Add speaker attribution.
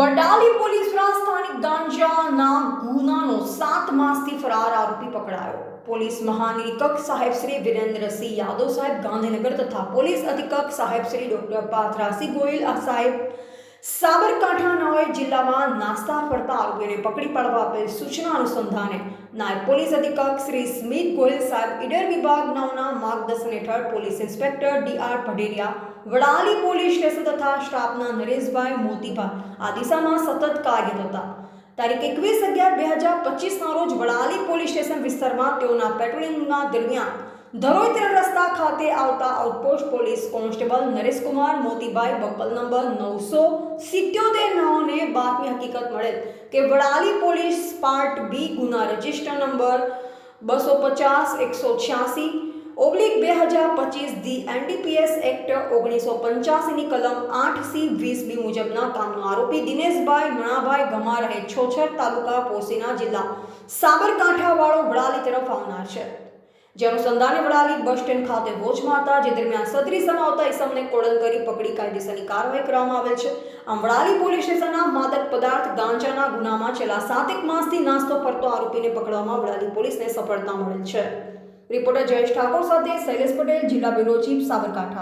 Speaker 1: Vadali police સ્થાનિક ગાંજાના ગુનાનો સાત માસથી ફરાર આરોપી પકડાયો. પોલીસ મહાનિરીક્ષક સાહેબ શ્રી વિરેન્દ્રસિંહ યાદવ સાહેબ ગાંધીનગર તથા પોલીસ અધિકક સાહેબ શ્રી ડોક્ટર પાથરાસી ગોયલ સાહેબ સાબરકાંઠાના જિલ્લામાં નાસ્તા ફરતા આરોપીને પકડી પાડવા આપેલ સૂચના અનુસંધાને નાયબ પોલીસ અધિક્ષક શ્રી સ્મિત ગોયલ સાહેબ ઈડર વિભાગ નવના માર્ગદર્શન હેઠળ police inspector D R Padheriya Vadali police station તથા સ્ટાફના નરેશભાઈ મોતીભાઈ આ દિશામાં સતત કાર્યરત હતા તારીખ એકવીસ અગિયાર બે હજાર પચીસના રોજ વડાલી પોલીસ સ્ટેશન વિસ્તારમાં તેઓના પેટ્રોલિંગના દરમિયાન ધરોઈ ત્રણ રસ્તા ખાતે આવતા outpost police constable Nareshkumar Motibhai buckle number નવસો સિત્યોતેર નવને બાતમી હકીકત મળેલ કે વડાલી પોલીસ પાર્ટ બી ગુના રજિસ્ટર નંબર બસો પચાસ, એકસો છ્યાસી ઓગણીક બે હજાર પચીસ ધી એનડીપીએસ એક્ટ ઓગણીસો પંચ્યાસીની કલમ આઠ સી વીસ બી મુજબના કામનો આરોપી દિનેશભાઈ, મણાભાઈ ગમા રહે છોછર તાલુકા પોસીના જિલ્લા સાબરકાંઠાવાળો વડાલી તરફ આવનાર છે. જે અનુસંધાને વડાલી બસ સ્ટેન્ડ ખાતે વોચ મારતા, જે દરમિયાન સદરી સમાવતા ઈસમને કોડન કરી પકડી કાયદેસરની કાર્યવાહી કરવામાં આવેલ છે. આમ વડાલી પોલીસ સ્ટેશનના માદક પદાર્થ ગાંજાના ગુનામાં છેલ્લા સાતેક માસથી નાસ્તો ફરતો આરોપીને પકડવામાં વડાલી પોલીસને સફળતા મળેલ છે. રિપોર્ટર જયેશ ઠાકોર સાથે શૈલેષ પટેલ, જિલ્લા બ્યુરો ચીફ સાબરકાંઠા.